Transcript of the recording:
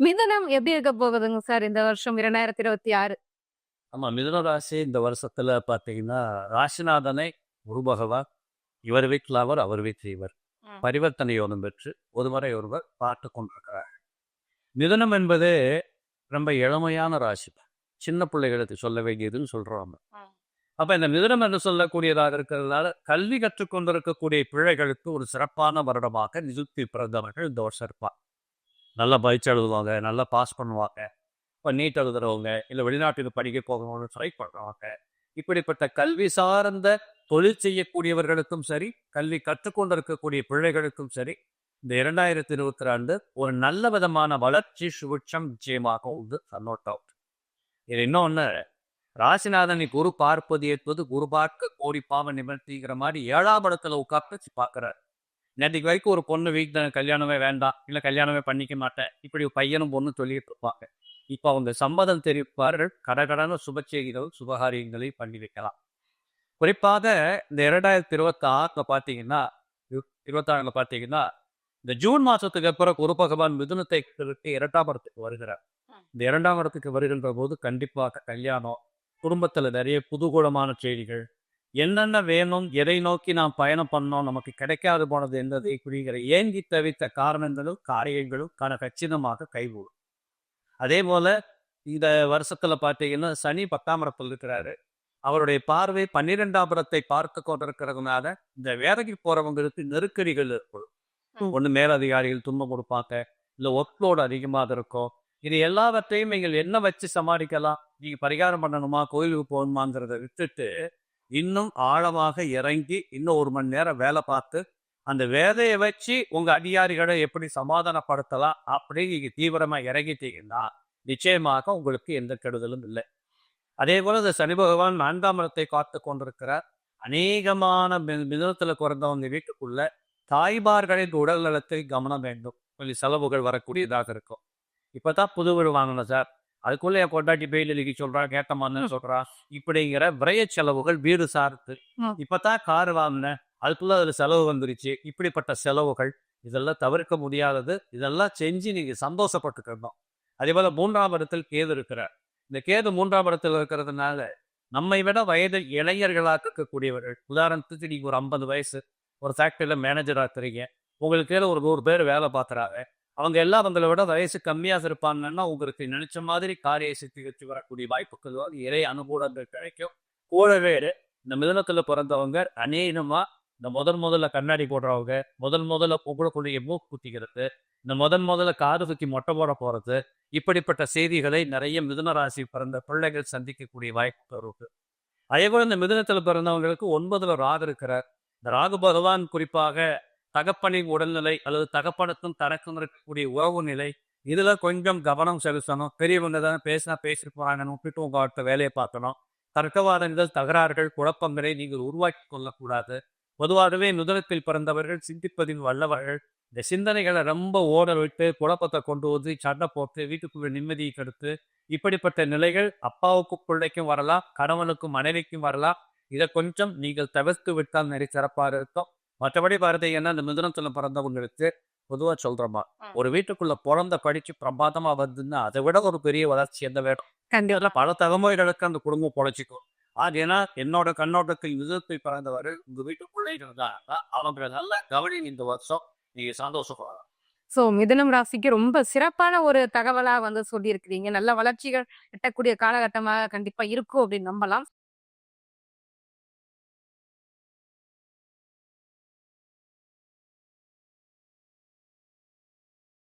மிதுனம் எப்படி இருக்க போகுதுங்க சார் இந்த வருஷம் இரண்டாயிரத்தி இருபத்தி ஆறு ஆமா மிதுன ராசி இந்த வருஷத்துல பார்த்தீங்கன்னா ராசிநாதனை குரு பகவான் இவர் வீட்டில் அவர் அவர் வீட்டில் இவர். பரிவர்த்தனை யோகம் பெற்று ஒருமுறை ஒருவர் பார்த்து கொண்டிருக்கிறார். மிதுனம் என்பது ரொம்ப இளமையான ராசி. சின்ன பிள்ளைகளுக்கு சொல்ல வேண்டியதுன்னு சொல்றாங்க. அப்ப இந்த மிதுனம் என்று சொல்லக்கூடியதாக இருக்கிறதுனால கல்வி கற்றுக்கொண்டிருக்கக்கூடிய பிள்ளைகளுக்கு ஒரு சிறப்பான வருடமாக நிறுத்தி பிறந்தவர்கள் இந்த வருஷம் இருப்பார் நல்லா பயிற்சி எழுதுவாங்க நல்லா பாஸ் பண்ணுவாங்க இப்போ நீட் எழுதுறவங்க இல்லை வெளிநாட்டுக்கு படிக்க போகணும்னு ட்ரை பண்ணுறவங்க இப்படிப்பட்ட கல்வி சார்ந்த தொழில் செய்யக்கூடியவர்களுக்கும் சரி கல்வி கற்றுக்கொண்டிருக்கக்கூடிய பிள்ளைகளுக்கும் சரி இந்த இரண்டாயிரத்தி இருபத்தி ரெண்டு ஒரு நல்ல விதமான வளர்ச்சி சுபிட்சம் நிச்சயமாக உண்டு நோட் அவுட் இது இன்னொன்று ராசிநாதனை குரு பார்ப்பது என்பது குரு பார்க்க கோடி பாவ நிவர்த்திங்கிற மாதிரி ஏழாம் இடத்துல உட்கார்ந்து பார்க்குறாரு. நேற்றுக்கு வரைக்கும் ஒரு பொண்ணு வீட்டில் கல்யாணமே வேண்டாம் இல்லை கல்யாணமே பண்ணிக்க மாட்டேன் இப்படி பையனும் பொண்ணும் சொல்லிட்டு இருப்பாங்க. இப்போ அவங்க சம்மதம் தெரிவிப்பார்கள் கடகடன சுப செய்திகள் சுபகாரியங்களை பண்ணி வைக்கலாம். குறிப்பாக இந்த இரண்டாயிரத்தி இருபத்தி ஆறில் பார்த்தீங்கன்னா இருபத்தாறுல பார்த்தீங்கன்னா இந்த ஜூன் மாசத்துக்கு அப்புறம் குரு பகவான் மிதுனத்தை விட்டு இரண்டாம் இடத்துக்கு வருகிறார். இந்த இரண்டாம் இடத்துக்கு வருகின்ற போது கண்டிப்பாக கல்யாணம் குடும்பத்துல நிறைய புதுகூலமான செய்திகள் என்னென்ன வேணும் எதை நோக்கி நாம் பயணம் பண்ணோம் நமக்கு கிடைக்காது போனது என்னது இப்படிங்கிற ஏங்கி தவித்த காரணங்களும் காரியங்களும் கன கச்சிதமாக கைகூடும். அதே போல இந்த வருஷத்துல பார்த்தீங்கன்னா சனி பத்தாம் இடத்தில் இருக்கிறாரு. அவருடைய பார்வை பன்னிரெண்டாம் இடத்தை பார்த்து கொண்டிருக்கிறதுனால இந்த வேலைக்கு போறவங்களுக்கு நெருக்கடிகள் ஏற்படும். ஒன்று மேலதிகாரிகள் துன்பம் கொடுப்பாங்க இல்லை ஒர்க்லோடு அதிகமாக இருக்கும். இது எல்லாவற்றையும் நீங்கள் என்ன வச்சு சமாளிக்கலாம்? நீங்க பரிகாரம் பண்ணணுமா? கோயிலுக்கு போகணுமாங்கிறத விட்டுட்டு இன்னும் ஆழமாக இறங்கி இன்னும் ஒரு மணி நேரம் வேலை பார்த்து அந்த வேதையை வச்சு உங்க அதிகாரிகளை எப்படி சமாதானப்படுத்தலாம் அப்படின்னு நீங்க தீவிரமா இறங்கிட்டீங்கன்னா நிச்சயமாக உங்களுக்கு எந்த கெடுதலும் இல்லை. அதே போல இந்த சனி பகவான் நான்காம் இடத்தை காத்து கொண்டிருக்கிறார். அநேகமான மி- மிதுனத்துல குறைந்தவங்க வீட்டுக்குள்ள தாய்மார்களின் உடல் நலத்தில் கவனம் வேண்டும். கொஞ்சம் செலவுகள் வரக்கூடியதாக இருக்கும். இப்பதான் புது வீடு வாங்கணும் சார். அதுக்குள்ள என் கொண்டாட்டி பெயில் எழுதி சொல்றா கேட்டமான்னு சொல்றா. இப்படிங்கிற விரய செலவுகள் வீடு சார்ந்து. ம். இப்பதான் கார் வாங்கினேன் அதுக்குள்ள அதுல செலவு வந்துருச்சு. இப்படிப்பட்ட செலவுகள் இதெல்லாம் தவிர்க்க முடியாதது. இதெல்லாம் செஞ்சு நீங்க சந்தோஷப்பட்டுக்கணும். அதே போல மூன்றாம் இடத்தில் கேது இருக்கிறார். இந்த கேது மூன்றாம் இடத்தில் இருக்கிறதுனால நம்மை விட வயது இளைஞர்களாக இருக்கக்கூடியவர்கள் உதாரணத்துக்கு நீங்க ஒரு ஐம்பது வயசு ஒரு ஃபேக்டரியில மேனேஜரா இருக்கிறீங்க உங்களுக்கு கீழே ஒரு நூறு பேர் வேலை பார்க்குறாங்க. அவங்க எல்லாம் அவங்கள விட வயசு கம்மியாக இருப்பாங்கன்னா உங்களுக்கு நினைச்ச மாதிரி காரிய சித்தி வரக்கூடிய வாய்ப்புகள் வந்து இறை அனுகூலங்கள் கிடைக்கும். கூடவே இந்த மிதனத்தில் பிறந்தவங்க அநேகமாக இந்த முதல் முதல்ல கண்ணாடி போடுறவங்க முதல் முதல்ல புகழக்கூடிய மூக்கு குத்திக்கிறது இந்த முதன் முதல்ல காது சுற்றி மொட்டை போட போகிறது இப்படிப்பட்ட செய்திகளை நிறைய மிதுன ராசி பிறந்த பிள்ளைகள் சந்திக்கக்கூடிய வாய்ப்பு இருக்கு. அதே போல இந்த மிதுனத்துல பிறந்தவங்களுக்கு ஒன்பதுல ராகு இருக்கிறார். இந்த ராகு பகவான் குறிப்பாக தகப்பனின் உடல்நிலை அல்லது தகப்பனுக்கும் தனக்கும் இருக்கக்கூடிய உறவு நிலை இதுல கொஞ்சம் கவனம் செலுத்தணும். பெரியவங்க தான் பேசினா பேசிட்டு போறாங்கன்னு விட்டுட்டு உங்க அடுத்த வேலையை பார்க்கணும். தர்க்கவாதங்கள் தகராறுகள் குழப்பங்களை நீங்கள் உருவாக்கி கொள்ளக்கூடாது. பொதுவாகவே நுதனத்தில் பிறந்தவர்கள் சிந்திப்பதில் வல்லவர்கள். இந்த சிந்தனைகளை ரொம்ப ஓட விட்டு குழப்பத்தை கொண்டு வந்து சண்டை போட்டு வீட்டுக்குள்ள நிம்மதியை கெடுத்து இப்படிப்பட்ட நிலைகள் அப்பாவுக்கும் பிள்ளைக்கும் வரலாம் கணவனுக்கும் மனைவிக்கும் வரலாம். இதை கொஞ்சம் நீங்கள் தவிர்த்து விட்டால் நிறைய சிறப்பாக இருக்கும். மற்றபடி பார்த்தீங்கன்னா இந்த மிதுனத்துல பிறந்தவங்களுக்கு பொதுவாக சொல்றோமா ம். ஒரு வீட்டுக்குள்ள பிறந்த படிச்சு பிரமாதமா வந்துன்னா அதை விட ஒரு பெரிய வளர்ச்சி எந்த வேணும்? கண்டிப்பா. பல தலைமுறைகளுக்கு அந்த குடும்பம் பொழைச்சிக்கும். அது ஏன்னா என்னோட கண்ணோட்டத்தில் விதத்தை பிறந்தவர் உங்க வீட்டுக்குள்ளே இருந்தாங்க அவங்க நல்ல கவனி இந்த வருஷம். நீங்க சந்தோஷப்படலாம் சோ மிதுனம் ராசிக்கு ரொம்ப சிறப்பான ஒரு தகவலா வந்து சொல்லியிருக்கிறீங்க. நல்ல வளர்ச்சிகள் எட்டக்கூடிய காலகட்டமாக கண்டிப்பா இருக்கும் அப்படின்னு நம்பலாம்.